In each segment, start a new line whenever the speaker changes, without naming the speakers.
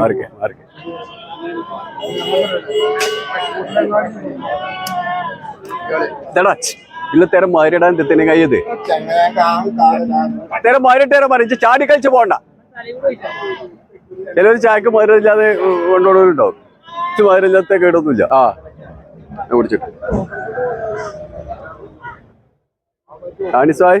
മാറിക്കെ മാറിക്കെ. ഇല്ല തരം മാരിടാൻ തെത്തിന് കയ്യത് തരം മാരിട്ടേരെ മറിച്ച് ചാടി കഴിച്ചു പോണ്ട ചില ചായക്ക് മധുരമില്ലാതെ കൊണ്ടുപോകുന്നുണ്ടാവും കുറച്ച് മധുരമില്ലാത്ത കേടൊന്നുമില്ല. ആ കുടിച്ചിട്ട്. ഞാൻ കുടിച്ചിട്ട്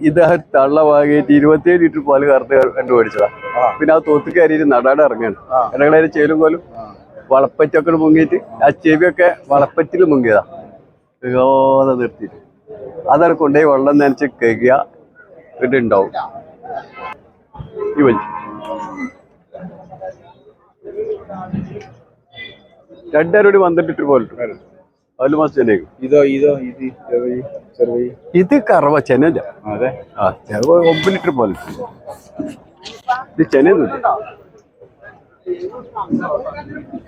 ഇത് തള്ള വാങ്ങിയിട്ട് ഇരുപത്തിയേഴ് ലിറ്റർ പാൽ കറുത്ത് കണ്ടു മേടിച്ചതാ പിന്നെ ആ തോത്ത് കയറിയിട്ട് നടാടെ ഇറങ്ങാണ്. ഇടകളെ ചേലും പോലും വളപ്പറ്റൊക്കെ മുങ്ങിയിട്ട് ആ ചെവിയൊക്കെ വളപ്പറ്റിൽ മുങ്ങിയതാ. വേഗാതെ നിർത്തിയിട്ട്. അതൊക്കെ കൊണ്ടുപോയി വെള്ളം നനച്ച് കഴിക്കുക ഇട്ടുണ്ടാവും ഈ രണ്ടരോടി വന്നിട്ടിട്ട് പോലെ അതിൽ
ഇതോ ഇതോ ഇത് ചെറുവഴി ചെറുവഴി
ഇത് കറവ ചെനല്ല
അതെ.
ആ ചിലപ്പോ ഒമ്പത് ലിറ്റർ പോലെ. ഇത് ചെനയൊന്നുമില്ല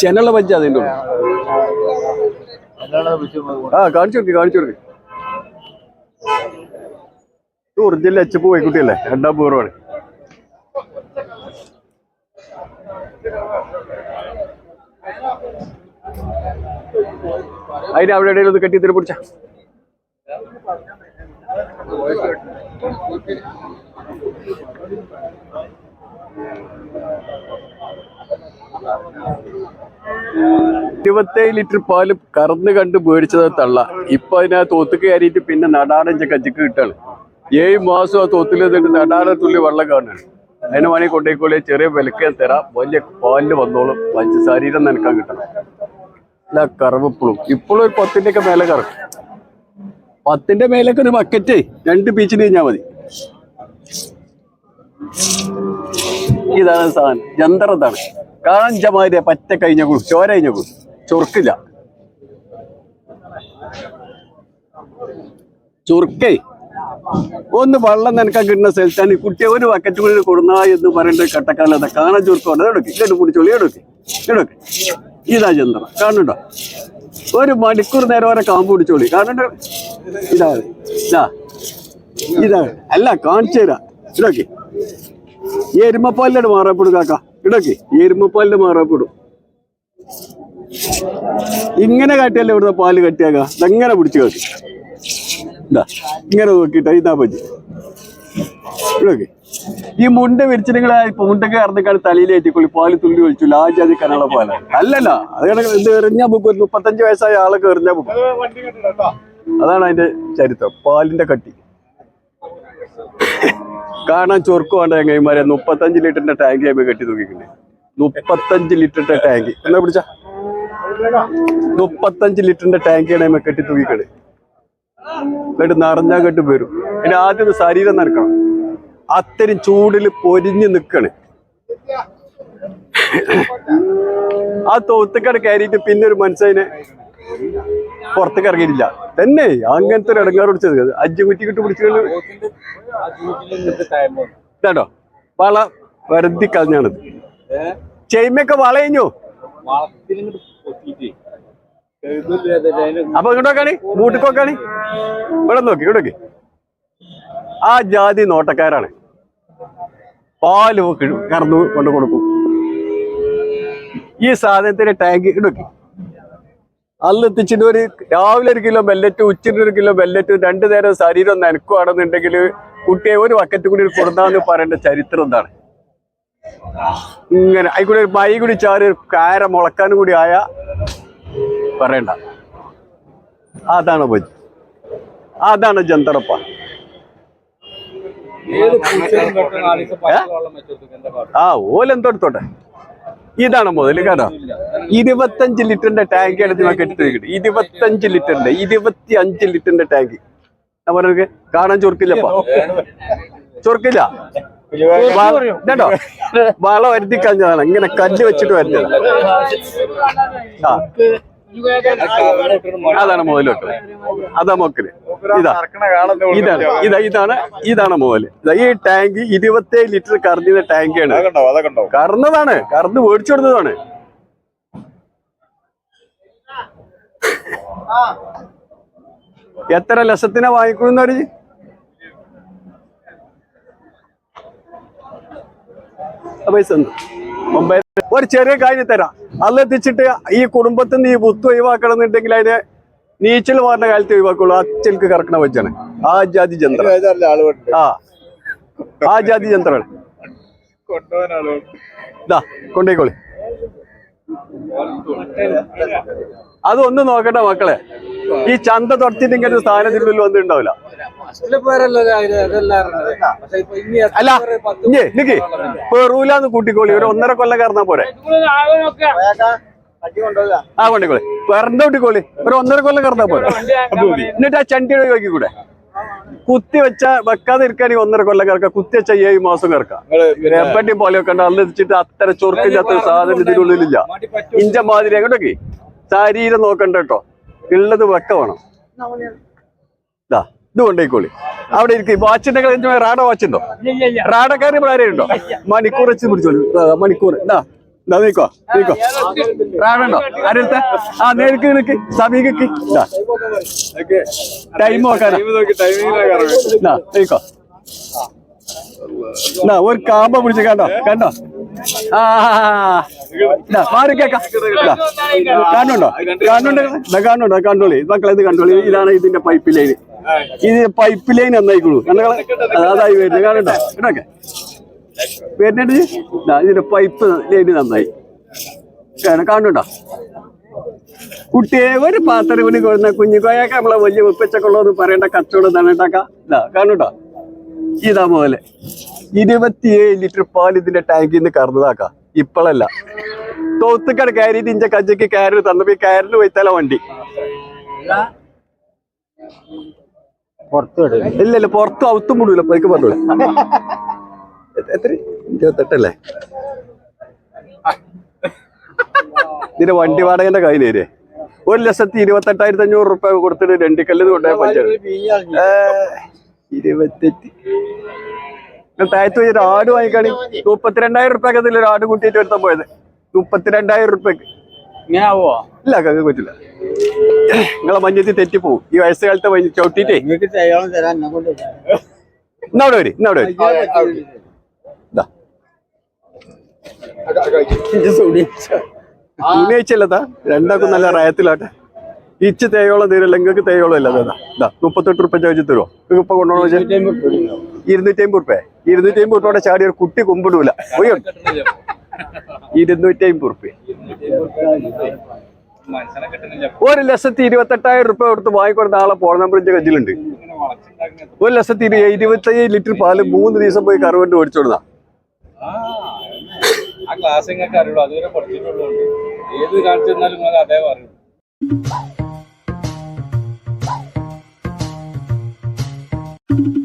ചെനുള്ള പഞ്ച അതിന്റെ ആ കാണിച്ചു കൊടുക്ക് കാണിച്ചു കൊടുക്ക്. ഇത് ഒറിജിനൽ എച്ചപ്പ് പോയിക്കുട്ടിയല്ലേ രണ്ടാം പൂർവമാണ് അതിന് അവിടെ ഇടയിൽ ഒന്ന് കെട്ടി തിരി പിടിച്ച. ഇരുപത്തേഴ് ലിറ്റർ പാൽ കറന്ന് കണ്ട് മേടിച്ചത് തള്ള. ഇപ്പൊ അതിനകത്ത് ഒത്തുക്ക് കയറിയിട്ട് പിന്നെ നടാടഞ്ച കച്ചിക്ക് കിട്ടാണ്. ഏഴ് മാസം ആ തോത്തിൽ നടാട തുള്ളി വെള്ളം കാണാണ്. അതിന് വേണമെങ്കിൽ കൊണ്ടേക്കോളെ ചെറിയ വിലക്ക് തരാം. വലിയ പാലിന് വന്നോളും. പഞ്ചസാരീരം നനക്കാൻ കിട്ടണം. അല്ല കറവ് ഇപ്പോഴും ഒരു പത്തിന്റെ ഒക്കെ മേലെ കറക്കും പത്തിന്റെ മേലൊക്കെ ഒരു ബക്കറ്റ് രണ്ട് പീച്ചിന് കഴിഞ്ഞാൽ മതി. ഇതാണ് സാധനം. യന്ത്രത്താണ് ഇതാണ്. പറ്റ കഴിഞ്ഞ കുളു ചോര കഴിഞ്ഞ കുളു ചൊറുക്കില്ല. ചുരുക്കേ ഒന്ന് വെള്ളം നനക്കാൻ കിട്ടുന്ന സ്ഥലത്താണ് ഈ കുട്ടിയെ ഒരു ബക്കറ്റ് കൂടി കൊടുന്ന എന്ന് പറയേണ്ട കട്ടക്കാലത്തെ കാണാൻ ചുരുക്കം എടുക്ക്. ഇങ്ങോട്ട് പിടിച്ചോളി എടുക്കും. എടുക്ക്. ഇതാ ചന്ദ്ര കാണുന്നുണ്ടോ? ഒരു മണിക്കൂർ നേരം വരെ കാമ്പ് പിടിച്ചോളി. കാണുന്നുണ്ടോ? ഇതാ ഇതാ. ഇതാ. അല്ല കാണിച്ചു തരാം. ഇടോക്കെ ഈ എരുമപ്പാലിന്റെ മാറാപ്പെടും കാക്ക. ഇടയ്ക്ക് ഈ എരുമപ്പാലിന്റെ മാറാപ്പെടും. ഇങ്ങനെ കാട്ടിയല്ലേ ഇവിടുത്തെ പാൽ കട്ടിയാക്ക ഇതെങ്ങനെ പിടിച്ചു കാട്ടി. ഇതാ ഇങ്ങനെ നോക്കിട്ടാ ഇതാ പറ്റി ഇവിടെയൊക്കെ ഈ മുണ്ട വിരിച്ചിട്ട് നിങ്ങൾ മുണ്ടൊക്കെ തലയിൽ തലയിലേറ്റിക്കൊള്ളി പാൽ തുള്ളി ഒഴിച്ചു. ആ അത് കനുള്ള പോലെ. അല്ലല്ല അത് കണക്ക് എന്ത് എറിഞ്ഞ ബുക്ക് ഒരു മുപ്പത്തഞ്ച് വയസ്സായ ആളൊക്കെ എറിഞ്ഞ ബുക്ക് അതാണ് അതിന്റെ ചരിത്രം പാലിന്റെ കട്ടി. കാണാൻ ചൊർക്കു വേണ്ട ചങ്ങായിമാരെ മുപ്പത്തഞ്ച് ലിറ്ററിന്റെ ടാങ്ക് ആയി കെട്ടി തൂക്കിക്കണ്ടേ മുപ്പത്തഞ്ച് ലിറ്ററിന്റെ ടാങ്ക്. എന്നാ പിടിച്ച? മുപ്പത്തഞ്ച് ലിറ്ററിന്റെ ടാങ്കാണ് കെട്ടി തൂക്കിക്കണ്. എന്നിട്ട് നിറഞ്ഞാ കെട്ടി വരും. പിന്നെ ആദ്യം ശരീരം നനക്കണം. അത്തരം ചൂടിൽ പൊരിഞ്ഞു നിൽക്കണ് ആ തോത്തുക്കട കയറിയിട്ട് പിന്നെ ഒരു മനുഷ്യനെ പുറത്തേക്ക് ഇറങ്ങിയിട്ടില്ല. തന്നെ അങ്ങനത്തെ ഒരു ഇടങ്ങാറ് പിടിച്ചത്. അഞ്ചു കുറ്റി കിട്ടി പിടിച്ചോ വള വരുത്തി കളഞ്ഞാണത്. ചെയ്മയൊക്കെ വളയഞ്ഞു അപ്പൊ ഇങ്ങോട്ടൊക്കെയാണ് മൂട്ടിക്കൊക്കാണ് ഇവിടെ നോക്കി ഇവിടെ നോക്കി. ആ ജാതി നോട്ടക്കാരാണ്. പാൽ കിഴ- കറന്നു കൊണ്ട് കൊടുക്കും. ഈ സാധനത്തിന്റെ ടാങ്ക് ഇടുക്കി അന്ന് എത്തിച്ചിട്ട് ഒരു രാവിലെ ഒരു കിലോ ബെല്ലറ്റ് ഉച്ചയ്ക്ക് ഒരു കിലോ ബെല്ലറ്റ് രണ്ടു നേരം ശരീരം നനക്കുവാണെന്നുണ്ടെങ്കിൽ കുട്ടിയെ ഒരു വക്കറ്റ് കൂടി കൊടുത്താന്ന് പറയേണ്ട ചരിത്രം എന്താണ്? ഇങ്ങനെ ആയിക്കൂടെ ഒരു മൈ കൂടി ചാറി ഒരു കാര മുളക്കാനും കൂടി ആയ പറയണ്ട. അതാണ് അതാണ് ജന്തറപ്പ ആ ഓലെന്തോടത്തോട്ടെ ഇതാണ് മുതൽ കേട്ടോ. ഇരുപത്തഞ്ച് ലിറ്ററിന്റെ ടാങ്ക് എടുത്ത് നമുക്ക് കിട്ടും ഇരുപത്തഞ്ച് ലിറ്ററിന്റെ ഇരുപത്തി അഞ്ച് ലിറ്ററിന്റെ ടാങ്ക്. ഞാൻ പറഞ്ഞ കാണാൻ ചൊറുക്കില്ലപ്പ ചൊറുക്കില്ല? കേട്ടോ വള വരുത്തി കഴിഞ്ഞതാണ് ഇങ്ങനെ കല്ല് വെച്ചിട്ട് വരുന്നതാണ്. ആ. അതാണ് മുതലോട്ട് അതാ മൊക്കൽ. ഇതാ. ഇതാണ്. ഇതാ ഇതാണ് ഇതാണ് മുതൽ. ഇതാ ഈ ടാങ്ക് ഇരുപത്തേഴ് ലിറ്റർ കറഞ്ഞ ടാങ്കാണ്. കറന്നതാണ്. കറന്ന് മേടിച്ചു കൊടുത്തതാണ്. എത്ര ലക്ഷത്തിനാ വാങ്ങിക്കുന്നു പറഞ്ഞ് ആ പൈസ ഒരു ചെറിയ കാര്യം തരാം. അല്ല എത്തിച്ചിട്ട് ഈ കുടുംബത്തിൽ നീ ഈ ബുത്ത് അതിന് നീച്ചൽ മാറുന്ന കാലത്ത് ഒഴിവാക്കുള്ളൂ. അച്ഛൽക്ക് കറക്കണ വെച്ചാണ് ആ ജാതി ജന്ത്ര. ആ. ജാതി ഇതാ കൊണ്ടേക്കോളി അതൊന്നും നോക്കട്ടെ മക്കളെ. ഈ ചന്ത തുടച്ചിട്ട് ഇങ്ങനെ സ്ഥാനത്തിനുള്ളിൽ വന്നിട്ടുണ്ടാവില്ല. അല്ല നിക്ക്. പെറൂലാന്ന് കൂട്ടിക്കോളി. ഒരു ഒന്നര കൊല്ലം കയറുന്ന പോരെ. ആ കൊണ്ടിക്കോളി വെറുതെ കൂട്ടിക്കോളി. ഒരു ഒന്നര കൊല്ലം കയറുന്ന പോരെ. എന്നിട്ട് ആ ചണ്ടിയുടെ നോക്കി കൂടെ കുത്തി വെച്ച വെക്കാതെ ഇരിക്കുകയാണെങ്കിൽ ഒന്നര കൊല്ലം കിടക്കാം കുത്തി വെച്ച ഏഴ് മാസം കിടക്കാം പോലെ പോലെയൊക്കെ ഉണ്ട് അന്ന് വെച്ചിട്ട് അത്ര ചൊറുക്കില്ലാത്ത അത്ര സാധനം ഇതിനുള്ളിലില്ല ഇഞ്ച മാതിരി അങ്ങോട്ടൊക്കെ ശരീരം നോക്കണ്ട കേട്ടോ. ഉള്ളത് വെക്ക വേണം. ഇതാ ഇത് കൊണ്ടേക്കോളി അവിടെ ഇരിക്കും. വാച്ചിന്റെ കഴിഞ്ഞ റാഡ വാച്ചുണ്ടോ റാഡക്കാരി ആരെയുണ്ടോ മണിക്കൂർ വെച്ച് പിടിച്ചോളൂ മണിക്കൂർ. എന്താ എന്താ നീക്കോ നീക്കോ. റാഡുണ്ടോ ആരെടുത്ത? ആ നേരിക്ക് നിനക്ക് സമീകക്ക് ഇതാ. ടൈം നോക്കാനാ.
നോക്കി ടൈമിങ്ങിലാണ്
ഇതാ നീക്കോ. ഇതാ, ഒരു കാമ്പ പിടിച്ച് കണ്ടോ? കണ്ടോ? ആ ഇതാ, മാറി കേക്കാം. കാണുന്നുണ്ടോ കാണുന്നുണ്ട് കാണുന്നുണ്ടോ കണ്ടോളി. മക്കളെ ഇത് കണ്ടോളി. ഇതാണ് ഇതിന്റെ പൈപ്പ് ലൈൻ ഇത് പൈപ്പ് ലൈൻ നന്നായിക്കോളൂ. കണ്ടോളെ അതായി വരുന്നത്. കാണണ്ടോ ഇടൊക്കെ വരുന്നുണ്ട്. ഇതാ, ഇതിന്റെ പൈപ്പ് ലൈൻ നന്നായി. കാണ- കാണുന്നുണ്ടോ? കുട്ടിയെ ഒരു പാത്രം കൂടി കൊടുന്ന കുഞ്ഞു കോയൊക്കെ നമ്മളെ വലിയ ഉപ്പച്ചക്കുള്ളതെന്ന് പറയേണ്ട കച്ചവടം തന്നെ ഉണ്ടാക്കാം ഇതാ കാണുണ്ടോ ഇതാ പോലെ ഇരുപത്തിയേഴ് ലിറ്റർ പാൽ ഇതിന്റെ ടാങ്കിൽ നിന്ന് കറന്നതാക്കാം. ഇപ്പോഴല്ല തോത്തുക്കട കയറിയിട്ട് ഇഞ്ച കജ്ജക്ക് കയറി തന്നപ്പോ ഈ കയറിൽ പോയിത്തല വണ്ടി. ഇല്ല ഇല്ല പുറത്തും ഔത്തും മുടില്ല പൈക്ക് പറഞ്ഞോളൂ എത്ര? ഇരുപത്തെട്ടല്ലേ ഇതിന്റെ വണ്ടി വാടകന്റെ കയ്യിലേരെ ഒരു ലക്ഷത്തി ഇരുപത്തെട്ടായിരത്തി അഞ്ഞൂറ് റുപ്യ കൊടുത്തിട്ട് രണ്ടിക്കല്ലിന് കൊണ്ടുപോയ പഞ്ചായത്ത്. ഇരുപത്തെട്ട്. താഴത്ത് ഒരു ആട് വാങ്ങിക്കാണി. മുപ്പത്തിരണ്ടായിരം റുപ്യക്ക് അതിൽ ഒരു ആട് കൂട്ടിയിട്ട് എടുത്താൽ പോയത്. മുപ്പത്തിരണ്ടായിരം റുപ്യക്ക്. ഇല്ല കക്ക് പറ്റില്ല. നിങ്ങളെ മഞ്ഞത്തിൽ തെറ്റിപ്പോവും ഈ വയസ്സുകാലത്തെ മഞ്ഞ് ചവിട്ടിട്ടേ ഇന്നവിടെ വരും. ഇന്നവിടെ വരും ഉന്നയിച്ചല്ലതാ രണ്ടാക്കും നല്ല റയത്തിലാട്ടെ. ഇച്ച് തേയോളം തീരല്ല നിങ്ങൾക്ക് തേയോളം ഇല്ല അതാ ഇതാ മുപ്പത്തെട്ട് റുപ്യ ചോദിച്ചു തരുമോ നിങ്ങൾക്ക് ഇപ്പൊ കൊണ്ടുപോകണോ ഇരുന്നൂറ്റി അമ്പത് റുപ്യ ഇരുന്നൂറ്റി അമ്പത് റുപ്യ ചാടി ഒരു കുട്ടി കുമ്പിടൂല. ഇരുന്നൂറ്റി അമ്പത് റുപ്യ ഒരു ലക്ഷത്തി ഇരുപത്തെട്ടായിരം റുപ്യ കൊടുത്ത് വാങ്ങിക്കൊടുത്ത ആളെ പോണം ബ്രിഡ്ജ് കജിലുണ്ട് ഒരു ലക്ഷത്തി ഇരുപത്തി ലിറ്റർ പാൽ മൂന്ന് ദിവസം പോയി കറുവണ്ട്
ഓടിച്ചോടുന്ന thank you